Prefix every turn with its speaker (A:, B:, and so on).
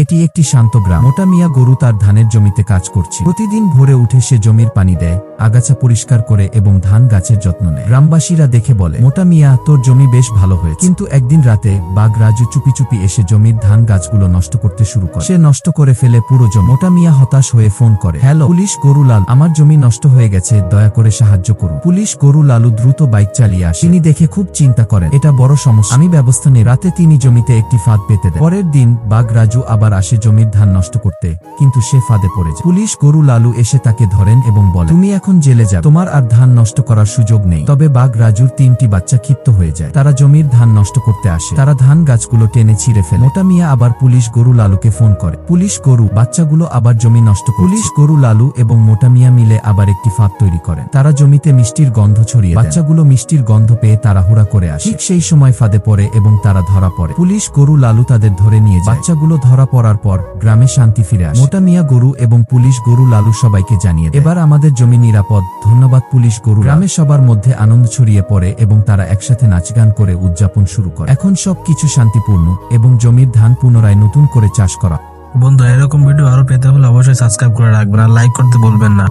A: এটি একটি শান্ত গ্রাম। মোটা মিয়া গরু তার ধানের জমিতে কাজ করছে। প্রতিদিন ভোরে উঠে সে জমির পানি দেয়। আগাছা পরিষ্কার করে এবং ধান গাছের যত্ন নেয়। গ্রামবাসীরা দেখে বলে, মোটা মিয়া, তোর জমি বেশ ভালো হয়েছে। কিন্তু একদিন রাতে বাঘ রাজু চুপি চুপি এসে জমির ধান গাছগুলো নষ্ট করতে শুরু করে। সে নষ্ট করে ফেলে পুরো জমি। মোটা মিয়া হতাশ হয়ে ফোন করে, হ্যালো, পুলিশ গরু লাল, আমার জমি নষ্ট হয়ে গেছে, দয়া করে সাহায্য করুন। পুলিশ গরু লালু দ্রুত বাইক চালিয়ে আসে। তিনি দেখে খুব চিন্তা করেন, এটা বড় সমস্যা। আমি ব্যবস্থা নিই। রাতে তিনি জমিতে একটি ফাঁদ পেতে দেন। পরের দিন বাঘ রাজু আবার আসে জমির ধান নষ্ট করতে, কিন্তু সে ফাঁদে পড়ে যায়। পুলিশ গরু লালু এসে তাকে ধরেন এবং বলে, তুমি এখন জেলে যাও তোমার আর ধান নষ্ট করার সুযোগ নেই। তবে বাঘ রাজুর তিনটি বাচ্চা ক্ষিপ্ত হয়ে যায়। তারা জমির ধান নষ্ট করতে আসে। তারা ধান গাছগুলো টেনে ছিঁড়ে ফেলে। মোটা মিয়া আবার পুলিশ গরু লালুকে ফোন করে। পুলিশ গরু, বাচ্চাগুলো আবার জমি নষ্ট করে পুলিশ গরু লালু এবং মোটা মিয়া মিলে আবার একটি ফাঁদ তৈরি করেন। তারা জমিতে মিষ্টির গন্ধ ছড়িয়ে বাচ্চাগুলো মিষ্টির গন্ধ পেয়ে তাড়াহুড়া করে আসে। ঠিক সেই সময় ফাঁদে পড়ে এবং তারা ধরা পড়ে। পুলিশ গরু লালু তাদের ধরে নিয়ে যায়। বাচ্চাগুলো ধরা পড়ার পর গ্রামে শান্তি ফিরে আসে। মোটা মিয়া গরু এবং পুলিশ গরু লালু সবাইকে জানিয়ে এবার আমাদের জমি নিরাপদ। ধন্যবাদ পুলিশ গরু গ্রামে সবার মধ্যে আনন্দ ছড়িয়ে পড়ে এবং তারা একসাথে নাচ গান করে উদযাপন শুরু করে। এখন সব কিছু শান্তিপূর্ণ এবং জমির ধান পুনরায় নতুন করে চাষ করা।
B: বন্ধু, এরকম ভিডিও আরও পেতে হলে অবশ্যই সাবস্ক্রাইব করে রাখবেন আর লাইক করতে বলবেন না।